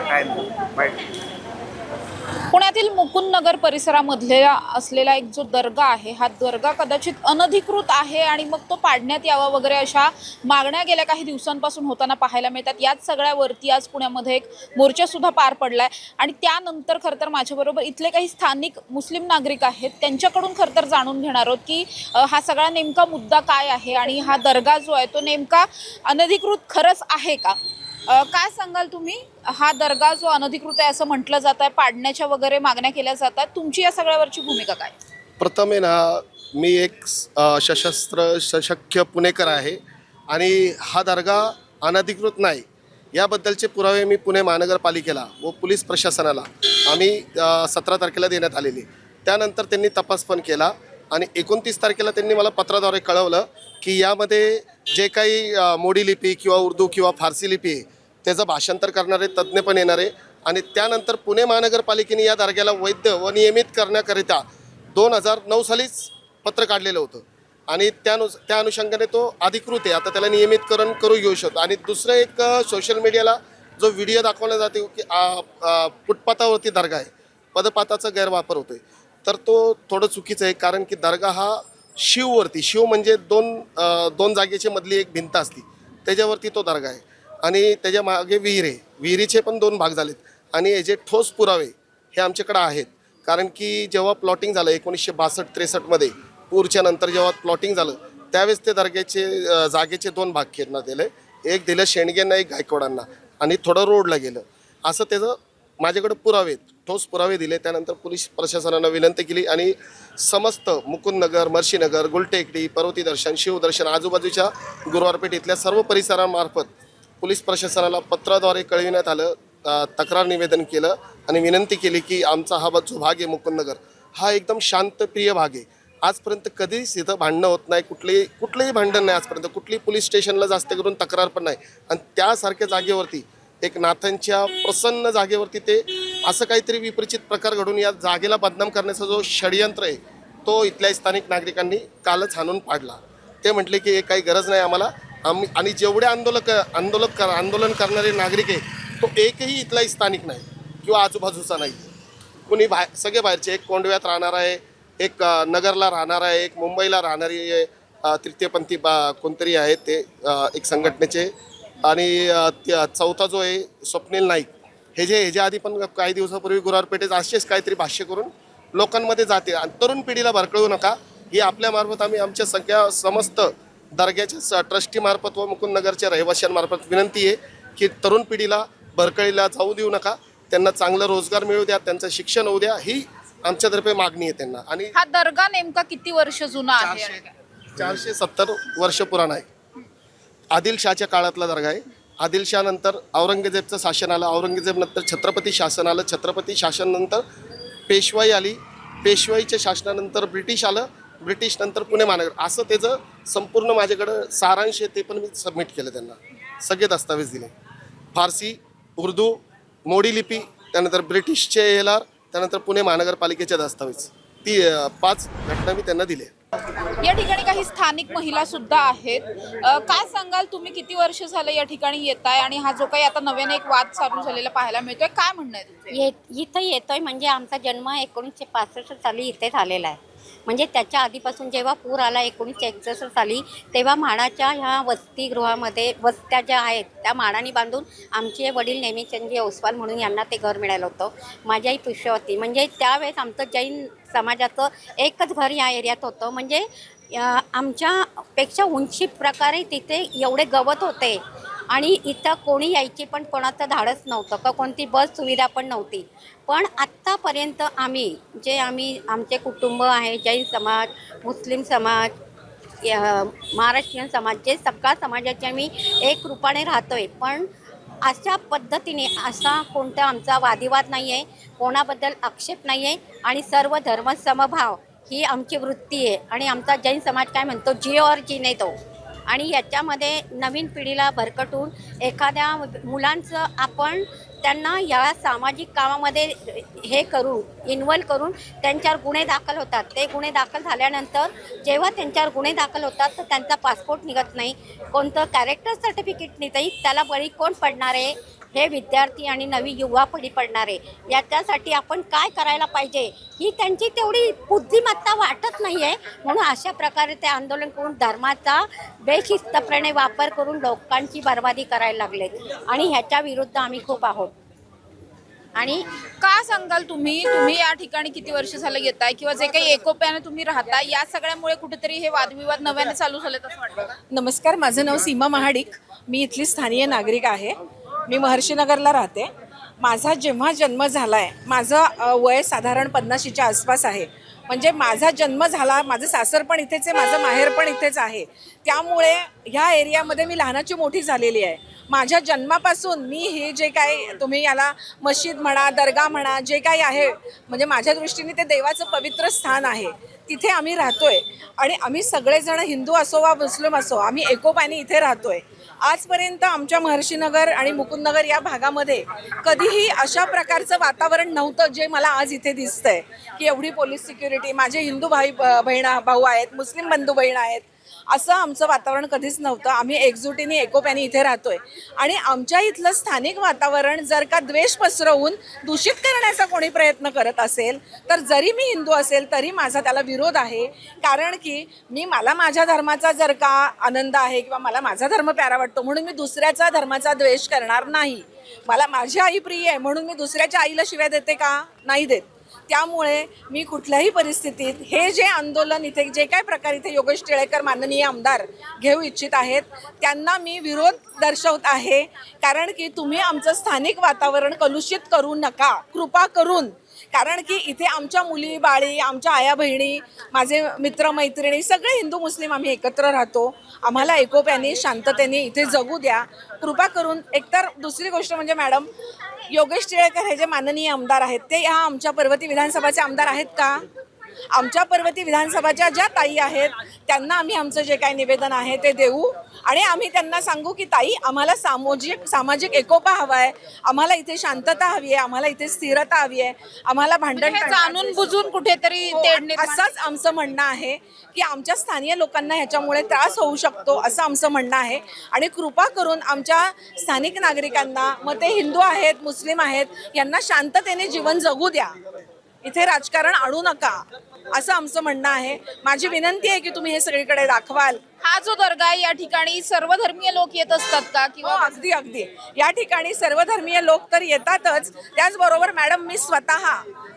काय वाईट पुण्यातील मुकुंदनगर परिसरामधले असलेला एक जो दर्गा आहे हा दर्गा कदाचित अनधिकृत आहे आणि मग तो पाडण्यात यावा वगैरे अशा मागण्या गेल्या काही दिवसांपासून होताना पाहायला मिळतात. याच सगळ्यावरती आज पुण्यामध्ये एक मोर्चा सुद्धा पार पडलाय. आणि त्यानंतर खरं तर माझ्याबरोबर इथले काही स्थानिक मुस्लिम नागरिक आहेत त्यांच्याकडून खरं तर जाणून घेणार आहोत की हा सगळा नेमका मुद्दा काय आहे आणि हा दर्गा जो आहे तो नेमका अनधिकृत खरंच आहे का? काय सांगाल तुम्ही? हा दर्गा जो अनधिकृत आहे असं म्हटलं जात आहे पाडण्याच्या वगैरे मागण्या केल्या जातात तुमची या सगळ्यावरची भूमिका काय? प्रथम आहे ना मी एक अ, सशस्त्र सशक्य पुणेकर आहे आणि हा दर्गा अनधिकृत नाही. याबद्दलचे पुरावे मी पुणे महानगरपालिकेला व पोलीस प्रशासनाला आम्ही सतरा तारखेला देण्यात आलेले. त्यानंतर त्यांनी तपास पण केला आणि एकोणतीस तारखेला त्यांनी मला पत्राद्वारे कळवलं की यामध्ये जे काही अ, मोडी लिपी किंवा उर्दू किंवा फारसी लिपी आहे त्याचं भाषांतर करणारे तज्ज्ञ पण येणार. आहे आणि त्यानंतर पुणे महानगरपालिकेने या दर्ग्याला वैध व नियमित करण्याकरिता दोन हजार नऊ सालीच पत्र काढलेलं होतं. आणि त्यानुस त्या अनुषंगाने तो अधिकृत आहे. आता त्याला नियमितकरण करू घेऊ शकतो. आणि दुसरं एक सोशल मीडियाला जो व्हिडिओ दाखवला जातो की फुटपाथावरती दर्गा आहे. पदपाताचा गैरवापर होतोय. तर तो थोडं चुकीचं आहे. कारण की दर्गा हा शिववरती शिव म्हणजे दोन दोन जागेची मधली एक भिंत असती. त्याच्यावरती तो दर्गा आहे. आणि त्याच्यामागे विहीर. आहे विहिरीचे पण दोन भाग झालेत. आणि याचे ठोस पुरावे हे आमच्याकडे आहेत. कारण की जेव्हा प्लॉटिंग झालं एकोणीसशे बासष्ट त्रेसष्टमध्ये पूरच्या नंतर जेव्हा प्लॉटिंग झालं त्यावेळेस ते दर्ग्याचे जागेचे दोन भाग करण्यात दिले एक दिलं शेणगेंना एक गायकवाडांना. आणि थोडं रोडला गेलं. असं त्याचं माझ्याकडे पुरावे ठोस पुरावे दिले. त्यानंतर पोलीस प्रशासनानं विनंती केली आणि समस्त मुकुंदनगर मर्शीनगर गुलटेकडी पर्वती दर्शन शिवदर्शन आजूबाजूच्या गुरुवारपेठ इथल्या सर्व परिसरामार्फत पोलीस प्रशासनाला पत्राद्वारे कळविण्यात आलं तक्रार निवेदन केलं आणि विनंती केली की आमचा हा जो भाग आहे मुकुंदनगर हा एकदम शांतप्रिय भाग आहे. आजपर्यंत कधीच इथं भांडणं होत नाही कुठलेही कुठलेही भांडण नाही आजपर्यंत कुठलीही पोलीस स्टेशनला जास्त करून तक्रार पण नाही. आणि त्यासारख्या जागेवरती एक नाथांच्या प्रसन्न जागेवरती ते असं काहीतरी विपरिचित प्रकार घडून या जागेला बदनाम करण्याचा जो षडयंत्र आहे तो इथल्या स्थानिक नागरिकांनी कालच हाणून पाडला. ते म्हटले की हे काही गरज नाही आम्हाला आम्ही आणि जेवढे आंदोलक आंदोलक कर आंदोलन करणारे नागरिक आहे तो एकही इथला स्थानिक नाही किंवा आजूबाजूचा नाही. कुणी बाहेर सगळे बाहेरचे एक कोंडव्यात राहणार आहे एक नगरला राहणार आहे एक मुंबईला राहणारी तृतीयपंथी बा कोणतरी आहेत ते एक संघटनेचे. आणि त्या- चौथा जो आहे स्वप्नील नाईक. हे जे ह्याच्या आधी पण काही दिवसापूर्वी गुरारपेठेत असेच काहीतरी भाष्य करून लोकांमध्ये जाते. आणि तरुण पिढीला भरकळू नका ही आपल्यामार्फत आम्ही आमच्या सगळ्या समस्त दर्ग्याच्या ट्रस्टीमार्फत व मुकुंदनगरच्या रहिवाशांमार्फत विनंती आहे की तरुण पिढीला भरकळीला जाऊ देऊ नका. त्यांना चांगलं रोजगार मिळू द्या त्यांचं शिक्षण होऊ द्या ही आमच्यातर्फे मागणी आहे त्यांना. आणि हा दर्गा नेमका किती वर्ष जुना आहे? चारशे सत्तर वर्ष पुराण आहे. आदिलशाच्या काळातला दर्गा आहे. आदिलशानंतर औरंगजेबचं शासन आलं. औरंगजेबनंतर छत्रपती शासन आलं. छत्रपती शासनानंतर पेशवाई आली. पेशवाईच्या शासनानंतर ब्रिटिश आलं. ब्रिटिश नंतर पुणे महानगर असं त्याचं संपूर्ण माझ्याकडं सारांश आहे ते पण मी सबमिट केलं त्यांना. सगळे दस्तावेज दिले. फारसी उर्दू मोडी लिपी त्यानंतर ब्रिटिशचे एल आर त्यानंतर पुणे महानगरपालिकेचे दस्तावेज. ती पाच घटना मी त्यांना दिल्या या ठिकाणी काही स्थानिक महिला सुद्धा आहेत. काय सांगाल तुम्ही? किती वर्ष झालं या ठिकाणी येत आहे आणि हा जो काही आता नव्याने एक वाद चालू झालेला पाहायला मिळतोय काय म्हणणं आहे तुमचं? ये इथं येतोय म्हणजे आमचा जन्म एकोणीसशे पासष्ट साली इथे झालेला आहे. म्हणजे त्याच्या आधीपासून जेव्हा पूर आला एकोणीसशे एकसष्ट साली तेव्हा म्हाडाच्या ह्या वसतिगृहामध्ये वस्त्या ज्या आहेत त्या माडाने बांधून आमचे वडील नेहमीचंदजी ओसवाल म्हणून यांना ते घर मिळालं होतं. माझ्याही पुष्यवती. म्हणजे त्यावेळेस आमचं जैन समाजाचं एकच घर या एरियात होतं. म्हणजे आमच्यापेक्षा उंची प्रकारे तिथे एवढे गवत होते. आणि इथं कोणी यायची पण कोणाचं धाडस नव्हतं. का कोणती बस सुविधा पण नव्हती. पण आत्तापर्यंत आम्ही जे आम्ही आमचे कुटुंब आहे जैन समाज मुस्लिम समाज महाराष्ट्रीयन समाज जे सगळ्या समाजाचे आम्ही एक रूपाने राहतो आहे पण अशा पद्धतीने असा कोणता आमचा वादिवाद नाही आहे कोणाबद्दल आक्षेप नाही आहे आणि सर्व धर्म समभाव ही आमची वृत्ती आहे. आणि आमचा जैन समाज काय म्हणतो जी और जीने तो. आणि याच्यामध्ये नवीन पिढीला भरकटून एखाद्या मुलांचं आपण त्यांना या सामाजिक कामामध्ये हे करून इन्व्हॉल्व करून त्यांच्यावर गुन्हे दाखल होतात. ते गुन्हे दाखल झाल्यानंतर जेव्हा त्यांच्यावर गुन्हे दाखल होतात तर त्यांचा पासपोर्ट निघत नाही. कोणतं कॅरेक्टर सर्टिफिकेट नाही त्याला बळी कोण पडणार आहे? हे विद्यार्थी आणि नवी युवा पिढी पडणारे. याच्यासाठी आपण काय करायला पाहिजे? ही त्यांची तेवढी बुद्धिमत्ता वाटत नाही आहे म्हणून अशा प्रकारे ते आंदोलन करून धर्माचा बेशिस्तपणे वापर करून लोकांची बर्बादी करायला लागलेत. आणि ह्याच्या विरुद्ध आम्ही खूप आहोत. आणि का सांगाल तुम्ही? तुम्ही या ठिकाणी किती वर्ष झालं येताय? किंवा जे काही एकोप्याने तुम्ही राहताय या सगळ्यामुळे कुठेतरी हे वादविवाद नव्याने चालू झालेत असं वाटतं का? नमस्कार माझं नाव सीमा महाडिक. मी इथली स्थानिक नागरिक आहे. मी महर्षीनगरला राहते. माझा जेव्हा जन्म झाला आहे माझं वय साधारण पन्नाशीच्या आसपास आहे. म्हणजे माझा जन्म झाला माझं सासर पण इथेच आहे माझं माहेर पण इथेच आहे. त्यामुळे ह्या एरियामध्ये मी लहानाची मोठी झालेली आहे. माझ्या जन्मापासून मी हे जे काय तुम्ही याला मशीद म्हणा दर्गा म्हणा जे काही आहे म्हणजे माझ्या दृष्टीने ते देवाचं पवित्र स्थान आहे. तिथे आम्ही राहतोय. आणि आम्ही सगळेजण हिंदू असो वा मुस्लिम असो आम्ही एकोपाने इथे राहतोय. आजपर्यंत आमच्या महर्षीनगर आणि मुकुंदनगर या भागामध्ये कधीही अशा प्रकारचं वातावरण नव्हतं जे मला आज इथे दिसतंय. की एवढी पोलीस सिक्युरिटी माझे हिंदू भाई बहिणा भाऊ आहेत मुस्लिम बंधू बहीण आहेत असं आमचं वातावरण कधीच नव्हतं. आम्ही एकजुटीने एकोप्याने इथे राहतोय. आणि आमच्या इथलं स्थानिक वातावरण जर का द्वेष पसरवून दूषित करण्याचा कोणी प्रयत्न करत असेल तर जरी मी हिंदू असेल तरी माझा त्याला विरोध आहे. कारण की मी मला माझ्या धर्माचा जर का आनंद आहे किंवा मला माझा धर्म प्यारा वाटतो म्हणून मी दुसऱ्याचा धर्माचा द्वेष करणार नाही. मला माझी आई प्रिय आहे म्हणून मी दुसऱ्याच्या आईला शिव्या देते का? नाही देत. त्यामुळे मी कुठल्याही परिस्थितीत हे जे आंदोलन इथे जे काय प्रकार इथे योगेश टिळेकर माननीय आमदार घेऊ इच्छित आहेत त्यांना मी विरोध दर्शवत आहे. कारण की तुम्ही आमचं स्थानिक वातावरण कलुषित करू नका. कृपा करून. कारण की इथे आमच्या मुली बाळी आमच्या आया बहिणी माझे मित्र मैत्रिणी सगळे हिंदू मुस्लिम आम्ही एकत्र राहतो. आम्हाला एकोप्याने शांततेने इथे जगू द्या. कृपा करून एकतर दुसरी गोष्ट म्हणजे मॅडम योगेश टिळेकर हे जे माननीय आमदार आहेत ते ह्या आमच्या पर्वती विधानसभाचे आमदार आहेत का? आमच्या पर्वती विधानसभाच्या ज्या ताई आहेत त्यांना आम्ही आमचं जे काही निवेदन आहे ते देऊ. आणि आम्ही त्यांना सांगू की ताई आम्हाला सामाजिक सामाजिक एकोपा हवा आहे आम्हाला इथे शांतता हवी आहे आम्हाला इथे स्थिरता हवी आहे आम्हाला भांडण हे जाणून बुजून कुठेतरी हो, असंच आमचं म्हणणं आहे की आमच्या स्थानिक लोकांना ह्याच्यामुळे त्रास होऊ शकतो असं आमचं म्हणणं आहे. आणि कृपा करून आमच्या स्थानिक नागरिकांना मग ते हिंदू आहेत मुस्लिम आहेत यांना शांततेने जीवन जगू द्या. इथे राजकारण आणू नका असं आमचं म्हणणं आहे. माझी विनंती आहे की तुम्ही हे सगळीकडे दाखवाल. हा जो दर्गा आहे या ठिकाणी सर्व धर्मीय लोक येत असतात का हो किंवा अगदी अगदी. या ठिकाणी सर्वधर्मीय लोक तर येतातच. त्याचबरोबर मॅडम मी स्वतः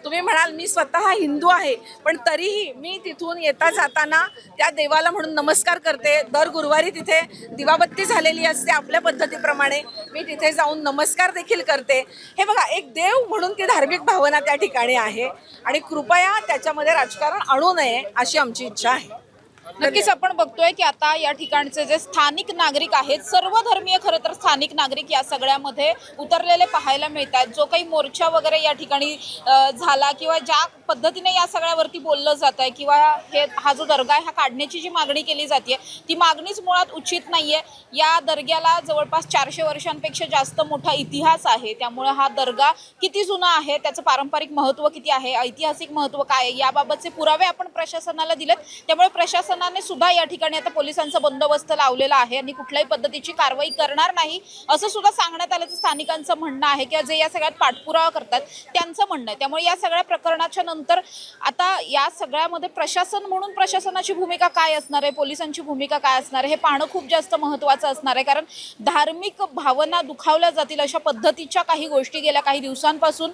तुम्ही म्हणाल मी स्वतः हिंदू आहे पण तरीही मी तिथून येता जाताना त्या देवाला म्हणून नमस्कार करते. दर गुरुवारी तिथे दिवाबत्ती झालेली असते आपल्या पद्धतीप्रमाणे. मी तिथे जाऊन नमस्कार देखील करते. हे बघा एक देव म्हणून ती धार्मिक भावना त्या ठिकाणी आहे आणि कृपया त्याच्यामध्ये राजकारण आणू नये अशी आमची इच्छा आहे. नक्कीच आपण बघतोय की आता या ठिकाणचे जे स्थानिक नागरिक आहेत सर्व धर्मीय खरं तर स्थानिक नागरिक या सगळ्यामध्ये उतरलेले पाहायला मिळत आहेत. जो काही मोर्चा वगैरे या ठिकाणी झाला किंवा ज्या पद्धतीने या सगळ्यावरती बोललं जात आहे किंवा हे हा जो दर्गा आहे हा काढण्याची जी मागणी केली जाते ती मागणीच मुळात उचित नाहीये. या दर्ग्याला जवळपास चारशे वर्षांपेक्षा जास्त मोठा इतिहास आहे. त्यामुळे हा दर्गा किती जुना आहे त्याचं पारंपरिक महत्त्व किती आहे ऐतिहासिक महत्त्व काय आहे याबाबतचे पुरावे आपण प्रशासनाला दिलेत. त्यामुळे प्रशासन प्रशासनाने सुद्धा या ठिकाणी आता पोलिसांचा बंदोबस्त लावलेला आहे आणि कुठल्याही पद्धतीची कारवाई करणार नाही असं सुद्धा सांगण्यात आल्याचं स्थानिकांचं म्हणणं आहे किंवा जे या सगळ्यात पाठपुरावा करतात त्यांचं म्हणणं आहे. त्यामुळे या सगळ्या प्रकरणाच्या नंतर आता या सगळ्यामध्ये प्रशासन म्हणून प्रशासनाची भूमिका काय असणार आहे पोलिसांची भूमिका काय असणार आहे हे पाहणं खूप जास्त महत्त्वाचं असणार आहे. कारण धार्मिक भावना दुखावल्या जातील अशा पद्धतीच्या काही गोष्टी गेल्या काही दिवसांपासून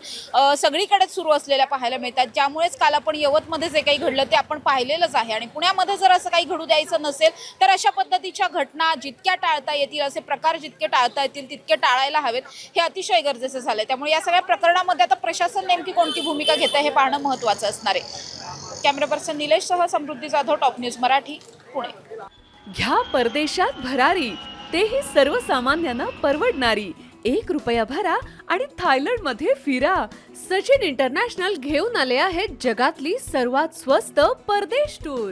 सगळीकडेच सुरू असलेल्या पाहायला मिळतात. त्यामुळेच काल आपण यवतमध्ये जे काही घडलं ते आपण पाहिलेलंच आहे. आणि पुण्यामध्ये जर असं काही घडू द्यायचं नसेल तर अशा पद्धतीच्या घटना जितक्या टाळता येतील असे प्रकार जितके टाळता येतील तितके टाळायला हवेत हे अतिशय गरजेचं झालं त्यामुळे या सगळ्या प्रकरणामध्ये आता प्रशासन नेमकी कोणती भूमिका घेतं हे पाहणं महत्त्वाचं असणार आहे. कॅमेरा पर्सन निलेशसह समृद्धी जाधव टॉप न्यूज मराठी पुणे. घ्या परदेशात भरारी तेही सर्वसामान्यांना परवडणारी. एक रुपया भरा आणि थायलंडमध्ये फिरा. सचिन इंटरनॅशनल घेऊन आले आहेत जगातली सर्वात स्वस्त परदेश टूर.